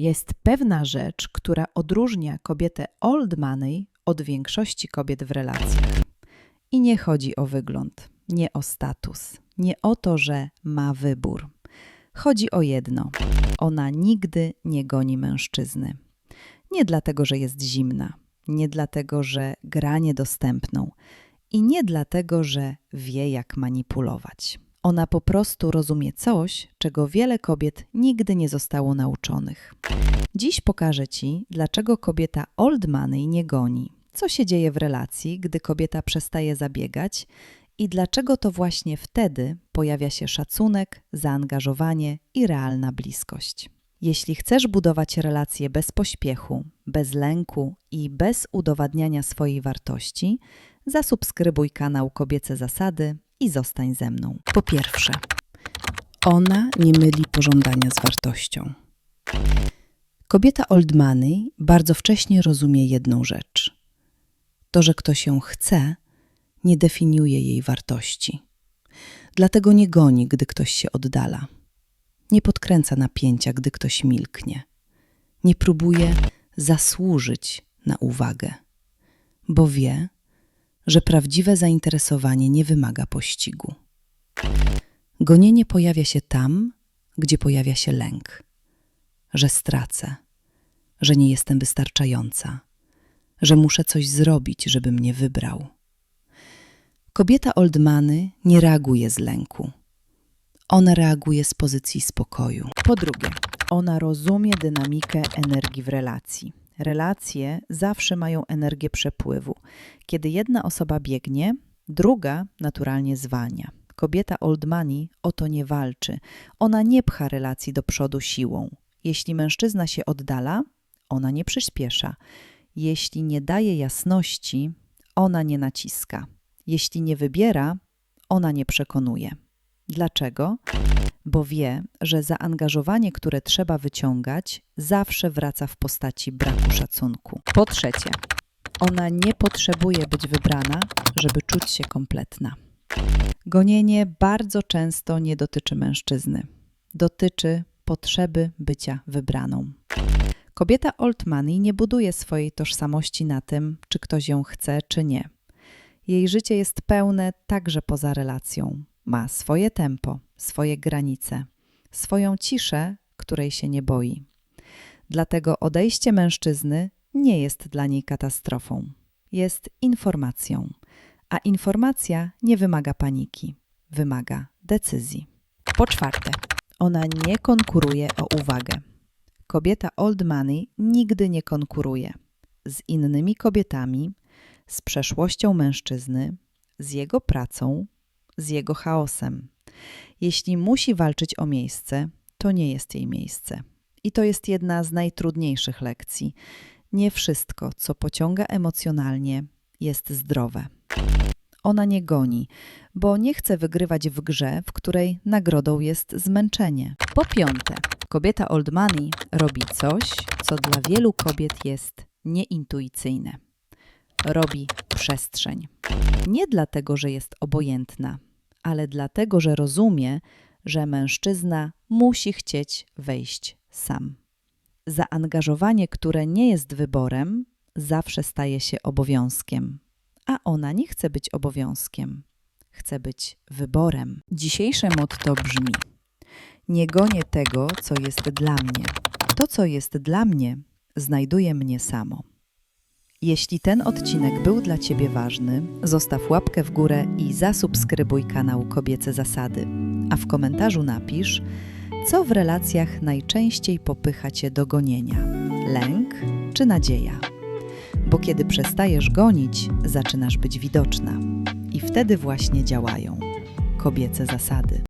Jest pewna rzecz, która odróżnia kobietę old money od większości kobiet w relacjach. I nie chodzi o wygląd, nie o status, nie o to, że ma wybór. Chodzi o jedno: ona nigdy nie goni mężczyzny. Nie dlatego, że jest zimna, nie dlatego, że gra niedostępną i nie dlatego, że wie, jak manipulować. Ona po prostu rozumie coś, czego wiele kobiet nigdy nie zostało nauczonych. Dziś pokażę Ci, dlaczego kobieta old money nie goni, co się dzieje w relacji, gdy kobieta przestaje zabiegać i dlaczego to właśnie wtedy pojawia się szacunek, zaangażowanie i realna bliskość. Jeśli chcesz budować relacje bez pośpiechu, bez lęku i bez udowadniania swojej wartości, zasubskrybuj kanał Kobiece Zasady i zostań ze mną. Po pierwsze, ona nie myli pożądania z wartością. Kobieta old money bardzo wcześnie rozumie jedną rzecz. To, że ktoś ją chce, nie definiuje jej wartości. Dlatego nie goni, gdy ktoś się oddala. Nie podkręca napięcia, gdy ktoś milknie. Nie próbuje zasłużyć na uwagę, bo wie, że prawdziwe zainteresowanie nie wymaga pościgu. Gonienie pojawia się tam, gdzie pojawia się lęk, że stracę, że nie jestem wystarczająca, że muszę coś zrobić, żeby mnie wybrał. Kobieta Oldmany nie reaguje z lęku. Ona reaguje z pozycji spokoju. Po drugie, ona rozumie dynamikę energii w relacji. Relacje zawsze mają energię przepływu. Kiedy jedna osoba biegnie, druga naturalnie zwalnia. Kobieta old money o to nie walczy. Ona nie pcha relacji do przodu siłą. Jeśli mężczyzna się oddala, ona nie przyspiesza. Jeśli nie daje jasności, ona nie naciska. Jeśli nie wybiera, ona nie przekonuje. Dlaczego? Bo wie, że zaangażowanie, które trzeba wyciągać, zawsze wraca w postaci braku szacunku. Po trzecie, ona nie potrzebuje być wybrana, żeby czuć się kompletna. Gonienie bardzo często nie dotyczy mężczyzny. Dotyczy potrzeby bycia wybraną. Kobieta old money nie buduje swojej tożsamości na tym, czy ktoś ją chce, czy nie. Jej życie jest pełne także poza relacją. Ma swoje tempo, swoje granice, swoją ciszę, której się nie boi. Dlatego odejście mężczyzny nie jest dla niej katastrofą, jest informacją, a informacja nie wymaga paniki, wymaga decyzji. Po czwarte, ona nie konkuruje o uwagę. Kobieta old money nigdy nie konkuruje z innymi kobietami, z przeszłością mężczyzny, z jego pracą, z jego chaosem. Jeśli musi walczyć o miejsce, to nie jest jej miejsce. I to jest jedna z najtrudniejszych lekcji. Nie wszystko, co pociąga emocjonalnie, jest zdrowe. Ona nie goni, bo nie chce wygrywać w grze, w której nagrodą jest zmęczenie. Po piąte, kobieta old money robi coś, co dla wielu kobiet jest nieintuicyjne. Robi przestrzeń. Nie dlatego, że jest obojętna, ale dlatego, że rozumie, że mężczyzna musi chcieć wejść sam. Zaangażowanie, które nie jest wyborem, zawsze staje się obowiązkiem, a ona nie chce być obowiązkiem, chce być wyborem. Dzisiejsze motto brzmi: Nie gonię tego, co jest dla mnie. To, co jest dla mnie, znajduje mnie samo. Jeśli ten odcinek był dla Ciebie ważny, zostaw łapkę w górę i zasubskrybuj kanał Kobiece Zasady. A w komentarzu napisz, co w relacjach najczęściej popycha Cię do gonienia: lęk czy nadzieja? Bo kiedy przestajesz gonić, zaczynasz być widoczna. I wtedy właśnie działają kobiece zasady.